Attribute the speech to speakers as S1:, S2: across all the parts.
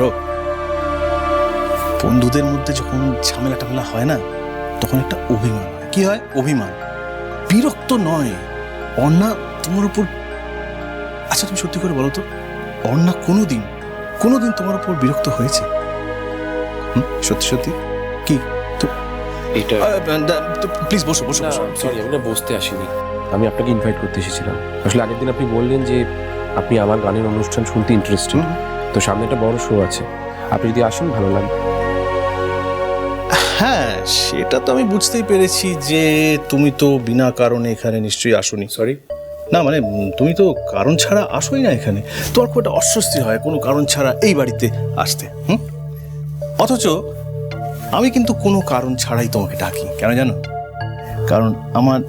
S1: Bro বন্ধুদের মধ্যে যখন ঝামেলা টামেলা হয় না তখন একটা অভিমান কি হয়? অভিমান। বিরক্ত নয়। অন্না তোমার উপর আচ্ছা তুমি সত্যি করে বলো তো অন্না কোনোদিন কোনোদিন তোমার উপর বিরক্ত হয়েছে? সত্যি সত্যি? কি?
S2: এটা
S1: প্লিজ বসো বসো
S2: সরি আমি না বসতে আসিনি। আমি আপনাকে ইনভাইট করতে এসেছিলাম। আসলে আগের দিন আপনি বললেন যে আপনি আমার গানের অনুষ্ঠান শুনতে ইন্টারেস্টেড। তো সামনে একটা বড় শো আছে। আপনি যদি আসেন ভালো লাগবে।
S1: হ্যাঁ সেটা তো আমি বুঝতেই পেরেছি যে তুমি তো বিনা কারণে এখানে নিশ্চয়ই আসোনি।
S2: সরি
S1: না মানে তুমি তো কারণ ছাড়া আসোই না এখানে। তোমার খুব একটা অস্বস্তি হয় কোনো কারণ ছাড়া এই বাড়িতে আসতে হুম? অথচ আমি কিন্তু কোনো কারণ ছাড়াই তোমাকে ডাকি কেন জানো? কারণ আমার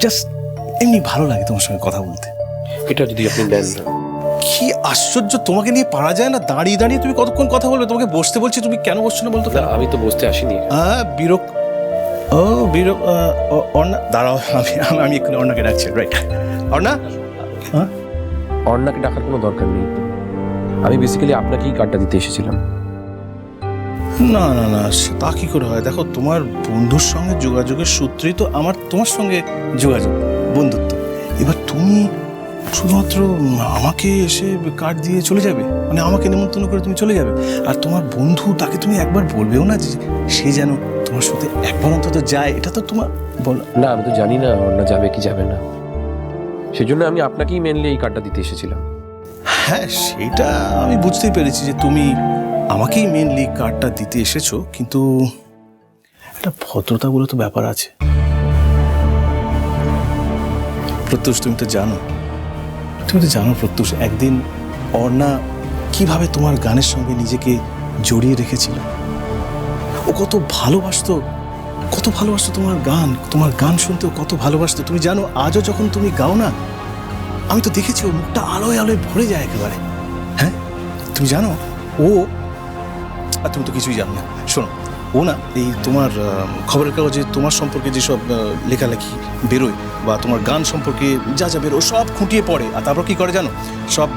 S1: জাস্ট এমনি ভালো লাগে তোমার সঙ্গে কথা বলতে।
S2: এটা যদি আপনি দেন। না
S1: কি আশ্চর্য তোমাকে নিয়ে পারা যায় না? দাঁড়িয়ে দাঁড়িয়ে তুমি কতক্ষণ কথা বলবে? তোমাকে বসতে বলছি তুমি কেন বসছো না বলতো?
S2: না, আমি তো বসতে আসিনি।
S1: হ্যাঁ বিরক ও বিরক ও- অর্ণা দাঁড়াও আমি আমি- আমি এক্ষুনি অর্ণাকে ডাকছি রাইট অর্ণা? হ্যাঁ?
S2: অর্ণাকে ডাকার কোনো দরকার নেই। আমি বেসিক্যালি আপনাকেই কার্ডটা দিতে এসেছিলাম।
S1: না না না তা কি করে হয়? দেখো তোমার বন্ধুর সঙ্গে যোগাযোগের সূত্রেই তো আমার তোমার সঙ্গে যোগাযোগ বন্ধুত্ব। এবার তুমি শুধুমাত্র আমাকে এসে কার্ড দিয়ে চলে যাবে? মানে আমাকে নেমন্তন্ন করে তুমি চলে যাবে? আর তোমার বন্ধু তাকে তুমি একবার বলবেও না যে সে যেন তোমার সাথে একবার অন্তত যায়? এটা তো তোমার বল
S2: না আমি তো জানি না অর্ণা যাবে কি যাবে না। সেজন্য আমি আপনাকেই মেনলি এই কার্ডটা দিতে এসেছিলাম।
S1: হ্যাঁ সেটা আমি বুঝতেই পেরেছি যে তুমি আমাকেই মেনলি কার্ডটা দিতে এসেছ কিন্তু একটা ভদ্রতা বলে তো ব্যাপার আছে। প্রত্যুষ তুমি তো জানো। তুমি তো জানো প্রত্যুষ, একদিন অর্ণা কীভাবে তোমার গানের সঙ্গে নিজেকে জড়িয়ে রেখেছিল। ও কত ভালোবাসতো কত ভালোবাসতো তোমার গান তোমার গান শুনতেও কত ভালোবাসতো। তুমি জানো, আজও যখন তুমি গাও না, আমি তো দেখেছি ও মুখটা আলোয় আলোয় ভরে যায় একেবারে। হ্যাঁ? তুমি জানো? ও, আর তুমি তো কিছুই জানো না। ও না এই তোমার খবরের কাগজে তোমার সম্পর্কে যেসব লেখালেখি বেরোয় বা তোমার গান সম্পর্কে যা যা বেরোয় সব খুঁটিয়ে পড়ে। আর তারপর কী করে জানো? সব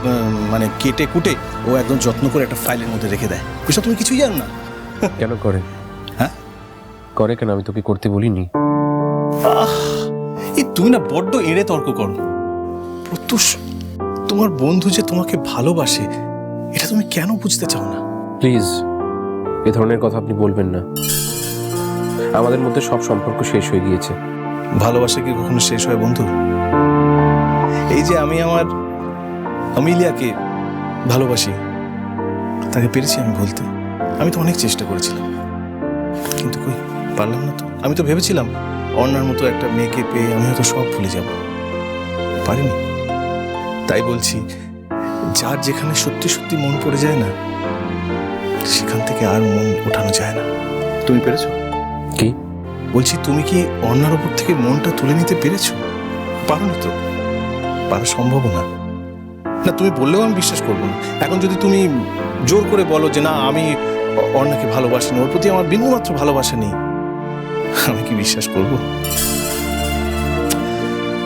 S1: মানে কেটে কুটে ও একদম যত্ন করে একটা ফাইলের মধ্যে রেখে দেয়। এসব তুমি কিছুই জানো না।
S2: কেন করে?
S1: হ্যাঁ?
S2: করে কেন? আমি তোকে করতে বলিনি।
S1: আহ এই তুমি না বড্ড এড়ে তর্ক করো। প্রত্যুষ তোমার বন্ধু যে তোমাকে ভালোবাসে এটা তুমি কেন বুঝতে চাও না?
S2: প্লিজ এ ধরনের কথা আপনি বলবেন না। আমাদের মধ্যে সব সম্পর্ক শেষ হয়ে গিয়েছে।
S1: ভালোবাসা কি কখনো শেষ হয়, বন্ধু? এই যে আমি আমার আমিলিয়াকে ভালোবাসি, তাকে পেরেছি আমি বলতে। আমি তো অনেক চেষ্টা করেছিলাম, কিন্তু কই, পারলাম না তো। আমি তো ভেবেছিলাম, অন্যার মতো একটা মেয়েকে পেয়ে আমি হয়তো সব ভুলে যাব। পারিনি। তাই বলছি, যার যেখানে সত্যি সত্যি মন পড়ে যায় না সেখান থেকে আর মন ওঠানো যায় না। তুমি পেরেছ?
S2: কি?
S1: বলছি তুমি কি অন্যার ওপর থেকে মনটা তুলে নিতে পেরেছ? পারো না তো। পারা সম্ভব না। না তুমি বললেও আমি বিশ্বাস করব না। এখন যদি তুমি জোর করে বলো যে না আমি অন্যাকে ভালোবাসি না ওর প্রতি আমার বিন্দুমাত্র ভালোবাসা নেই আমি কি বিশ্বাস করব?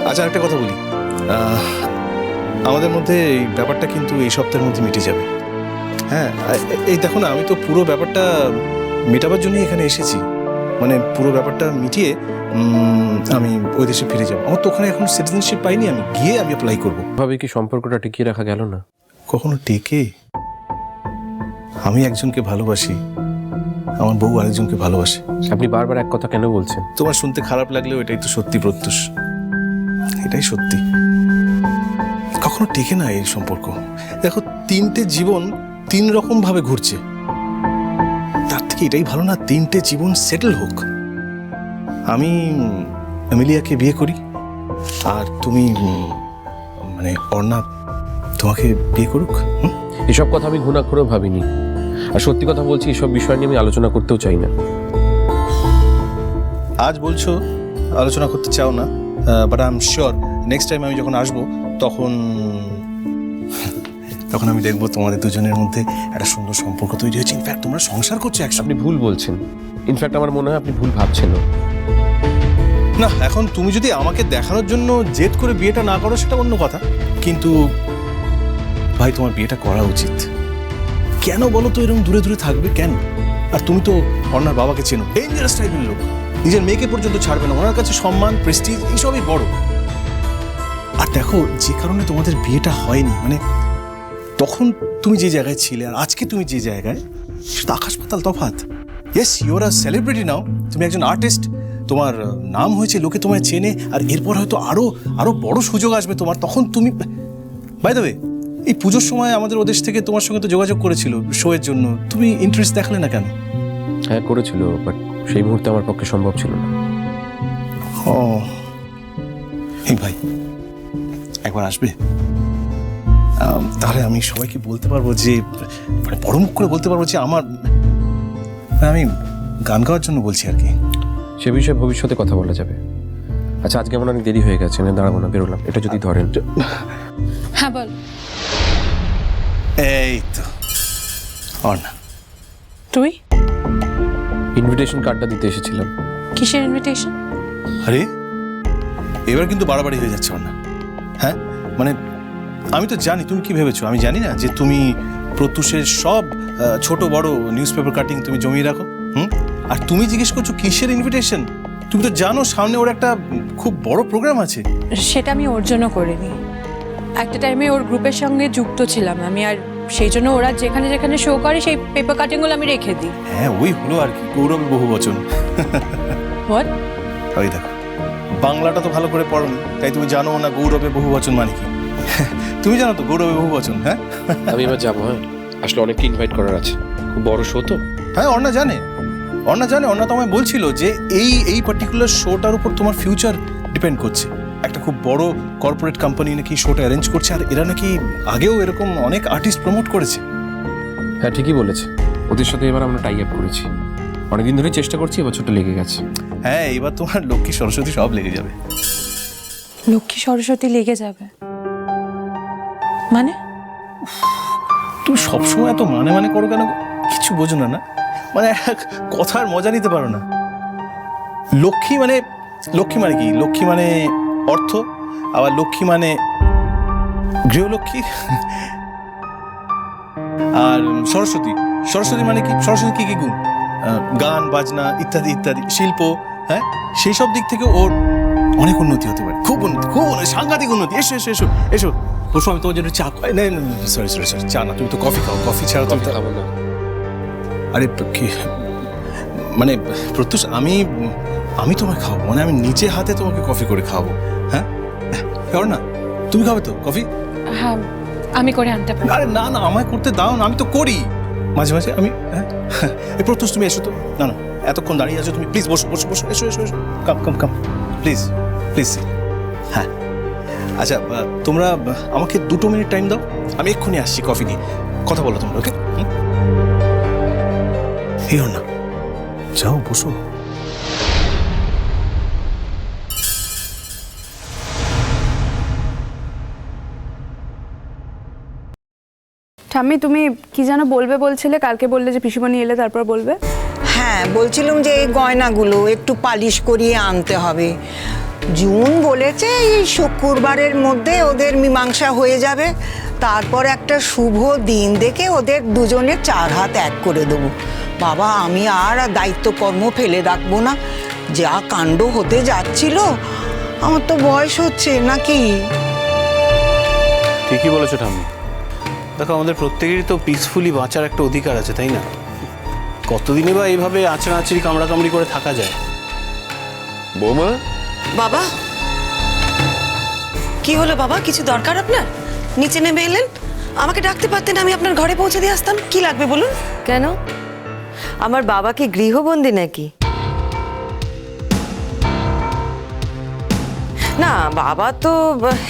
S1: আচ্ছা একটা কথা বলি। আমাদের মধ্যে এই ব্যাপারটা কিন্তু এই সপ্তাহের মধ্যে মিটে যাবে। হ্যাঁ এই দেখো না আমি তো পুরো ব্যাপারটা মেটাবার জন্যই এখানে এসেছি। মানে পুরো ব্যাপারটা মিটিয়ে আমি ওই দেশে ফিরে যাব। আমার তো ওখানে এখন সিটিজেনশিপ পাইনি আমি গিয়ে আমি অ্যাপ্লাই করব।
S2: ভাবে কি সম্পর্কটা টিকিয়ে রাখা গেল না?
S1: কখনো টেকে? আমি একজনকে ভালোবাসি আমার বউ আরেকজনকে ভালোবাসে।
S2: আপনি বারবার এক কথা কেন বলছেন?
S1: তোমার শুনতে খারাপ লাগলেও এটাই তো সত্যি প্রত্যুষ। এটাই সত্যি। কখনো টেকে না এই সম্পর্ক। দেখো তিনটে জীবন তিন রকম ভাবে ঘুরছে। তার থেকে এটাই ভালো না তিনটে জীবন সেটেল হোক। আমি এমিলিয়াকে বিয়ে করি আর তুমি মানে অর্ণা তোমাকে বিয়ে করুক হুম?
S2: এসব কথা আমি ঘুণাক্ষরেও ভাবিনি। আর সত্যি কথা বলছি এসব বিষয় নিয়ে আমি আলোচনা করতেও চাই না।
S1: আজ বলছো আলোচনা করতে চাও না but I am sure next time আমি যখন আসব তখন তখন আমি দেখব তোমাদের দুজনের মধ্যে একটা সুন্দর সম্পর্ক তৈরি হয়েছে। ইনফ্যাক্ট তোমরা সংসার করছ একসঙ্গে
S2: আপনি ভুল বলছেন। ইনফ্যাক্ট আমার মনে হয় আপনি ভুল ভাবছেন।
S1: না এখন তুমি যদি আমাকে দেখানোর জন্য জেদ করে বিয়েটা না করো সেটা অন্য কথা। কিন্তু ভাই তোমার বিয়েটা করা উচিত। কেন বলো তো এরকম দূরে দূরে থাকবে? কেন? আর তুমি তো অর্ণার বাবাকে চেনো। ডেঞ্জারাস টাইপের লোক। নিজের মেয়েকে পর্যন্ত ছাড়বে না। ওনার কাছে সম্মান প্রেস্টিজ এইসবই বড়। আর দেখো যে কারণে তোমাদের বিয়েটা হয়নি মানে তখন তুমি যে জায়গায় ছিলে আর আজকে তুমি যে জায়গায় সেটা আকাশ পাতাল তফাৎ। Yes you're a celebrity now তুমি একজন আর্টিস্ট তোমার নাম হয়েছে লোকে তোমায় চেনে আর এরপর হয়তো আরও আরও বড় সুযোগ আসবে তোমার। তখন তুমি বাই দ্য এই পুজোর সময় আমাদের ওদেশ থেকে তোমার সঙ্গে তো যোগাযোগ করেছিল শো এর জন্য। তুমি ইন্টারেস্ট দেখালে না কেন?
S2: হ্যাঁ করেছিল বাট সেই মুহূর্তে আমার পক্ষে সম্ভব ছিল না।
S1: ও। এই ভাই একবার আসবে? তাহলে আমি সবাইকে বলতে পারব যে মানে বড় মুখ করে বলতে পারব যে আমার আমি গান গাওয়ার জন্য বলছি আর কি।
S2: সে বিষয়ে ভবিষ্যতে কথা বলা যাবে। আচ্ছা আজকে আমার অনেক দেরি হয়ে গেছে আমি দাঁড়াবো না বেরোলাম। এটা যদি ধরেন।
S3: হ্যাঁ বল।
S1: এই তো অর্ণা।
S3: তুই?
S2: ইনভিটেশন কার্ডটা দিতে এসেছিলাম।
S3: কিসের ইনভিটেশন
S1: আরে এবার কিন্তু বাড়াবাড়ি হয়ে যাচ্ছে অর্ণা। হ্যাঁ? মানে আমি তো জানি তুমি কি ভেবেছো? আমি জানি না যে তুমি প্রত্যুষের সব ছোট বড় নিউজ পেপার কাটিং তুমি জমিয়ে রাখো হুম? আর তুমি জিজ্ঞেস করছ কিসের ইনভিটেশন তুমি তো জানো সামনে ওর একটা খুব বড় প্রোগ্রাম আছে।
S3: সেটা আমি ওর জন্য করিনি। একটা টাইমে ওর গ্রুপের সঙ্গে যুক্ত ছিলাম আমি আর সেই জন্য ওরা যেখানে যেখানে শো করে সেই পেপার কাটিংগুলো আমি রেখে দিই।
S1: হ্যাঁ ওই হলো আর কি গৌরব বহু বচন। ওই দেখো বাংলাটা তো ভালো করে পড়োনি তাই তুমি জানো না গৌরবে বহু বচন মানে কি। তুমি জানো তো গৌরবের বহু বচন হ্যাঁ?
S2: আমি এবার যাব হ্যাঁ। আসলে অনেককে ইনভাইট করার আছে। খুব বড় শো তো।
S1: হ্যাঁ অর্ণা জানে। অর্ণা জানে অর্ণা তো আমায় বলছিল যে এই এই পার্টিকুলার শোটার উপর তোমার ফিউচার ডিপেন্ড করছে। একটা খুব বড় কর্পোরেট কোম্পানি নাকি শোটা অ্যারেঞ্জ করছে আর এরা নাকি আগেও এরকম অনেক আর্টিস্ট প্রমোট করেছে।
S2: হ্যাঁ ঠিকই বলেছে। ওদের সাথে এবার আমরা টাই আপ করেছি। অনেকদিন ধরেই চেষ্টা করছি এবার এবছরটা লেগে গেছে।
S1: হ্যাঁ এবার তোমার লক্ষ্মী সরস্বতী সব লেগে যাবে।
S3: লক্ষ্মী সরস্বতী লেগে যাবে। মানে?
S1: তুমি সবসময় এত মানে মানে করো কেন কিছু বোঝো না না? মানে কথার মজা নিতে পারো না। লক্ষ্মী মানে লক্ষ্মী মানে কি? লক্ষ্মী মানে অর্থ, আবার লক্ষ্মী মানে গৃহলক্ষ্মী? আর সরস্বতী সরস্বতী মানে কি? সরস্বতী কি কি গুণ? গান, বাজনা, ইত্যাদি ইত্যাদি, শিল্প হ্যাঁ? সেই সব দিক থেকে ওর অনেক উন্নতি হতে পারে। খুব উন্নতি খুব উন্নতি সাংঘাতিক উন্নতি। এসো এসো এসো এসো। বসো আমি তোমার জন্য চা খাই না সরি সরি সরি চা না তুমি তো কফি খাও কফি ছাড়া তুমি তো
S2: খাব না।
S1: আরে কি? মানে প্রত্যুষ আমি আমি তোমায় খাব মানে আমি নিজে হাতে তোমাকে কফি করে খাওয়াবো হ্যাঁ? কেন না। তুমি খাবে তো কফি?
S3: হ্যাঁ আমি করে আনতে পারি
S1: আরে না না আমায় করতে দাও না আমি তো করি। মাঝে মাঝে আমি হ্যাঁ? এই প্রত্যুষ তুমি এসো তো। না না এতক্ষণ দাঁড়িয়ে আছো তুমি প্লিজ বসো বসো বসো এসো এসো এসো। Come come come please please. হ্যাঁ। আচ্ছা তোমরা আমাকে দুটো মিনিট টাইম দাও। আমি এক্ষুনি আসছি কফি নিয়ে। কথা বলো তোমরা ওকে এই না। যাও বসো।
S4: ঠাম্মি তুমি কি যেন বলবে বলছিলে? কালকে বললে যে পিসিমণি এলে তারপর বলবে?
S5: হ্যাঁ বলছিলাম যে এই গয়নাগুলো একটু পালিশ করিয়ে আনতে হবে। জুন বলেছে এই শুক্রবারের মধ্যে ওদের মীমাংসা হয়ে যাবে। তারপর একটা শুভ দিন দেখে ওদের দুজনের চার হাত এক করে দেবো। বাবা আমি আর দায়িত্বকর্ম ফেলে রাখব না। যা কাণ্ড হতে যাচ্ছিল আমার তো বয়স হচ্ছে নাকি?
S6: ঠিকই বলেছ ঠাম্মি। দেখো আমাদের প্রত্যেকেরই তো পিসফুলি বাঁচার একটা অধিকার আছে তাই না? কতদিনে বা এইভাবে আচড়াচড়ি কামড়াকামড়ি করে থাকা যায়?
S7: বৌমা
S8: বাবা? কি হলো বাবা? কিছু দরকার আপনার? নিচে নেমে এলেন? আমাকে ডাকতে পারতেন আমি আপনার ঘরে পৌঁছে দিয়ে আসতাম। কি লাগবে বলুন?
S9: কেন? আমার বাবা কি গৃহবন্দী নাকি? না বাবা তো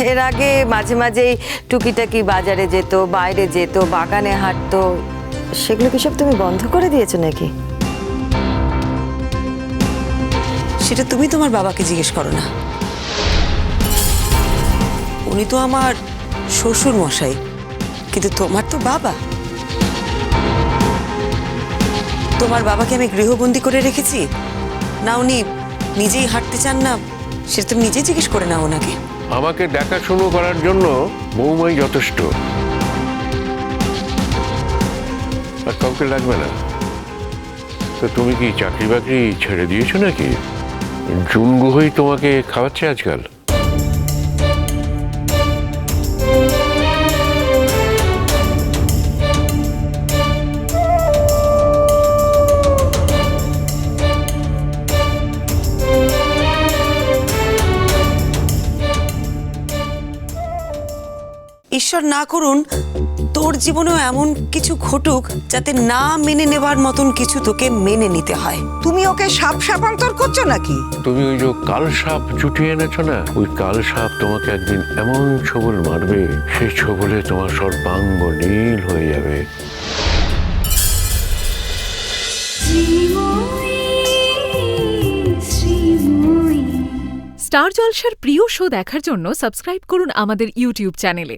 S9: এর আগে মাঝে মাঝেই টুকিটাকি বাজারে যেত বাইরে যেত বাগানে হাঁটতো। সেগুলো কি সব তুমি বন্ধ করে দিয়েছ নাকি?
S8: সেটা তুমি তোমার বাবাকে জিজ্ঞেস করো না। উনি তো আমার শ্বশুর মশাই কিন্তু তোমার তো বাবা। তোমার বাবাকে আমি গৃহবন্দী করে রেখেছি। না, উনি নিজেই হাঁটতে চান না, সেটা তুমি নিজেই জিজ্ঞেস করে নাও ওনাকে।
S7: আমাকে দেখাশুনো করার জন্য বৌমাই যথেষ্ট। আর কাউকে লাগবে না। তো তুমি কি চাকরি বাকরি ছেড়ে দিয়েছ নাকি? জুন গুহই তোমাকে খাওয়াচ্ছে আজকাল?
S8: ঈশ্বর না করুন তোর জীবনেও এমন কিছু ঘটুক যাতে না মেনে নেবার মতন কিছু তোকে মেনে নিতে হয়।
S5: তুমি ওকে সাপ সাপান্তর করছ নাকি?
S7: তুমি ওই যে কাল সাপ জুটিয়ে এনেছো না? ওই কাল সাপ তোমাকে একদিন এমন ছবল মারবে সেই ছবলে তোমার সর্বাঙ্গ নীল হয়ে যাবে।
S10: স্টার জলসার প্রিয় শো দেখার জন্য সাবস্ক্রাইব করুন আমাদের ইউটিউব চ্যানেলে।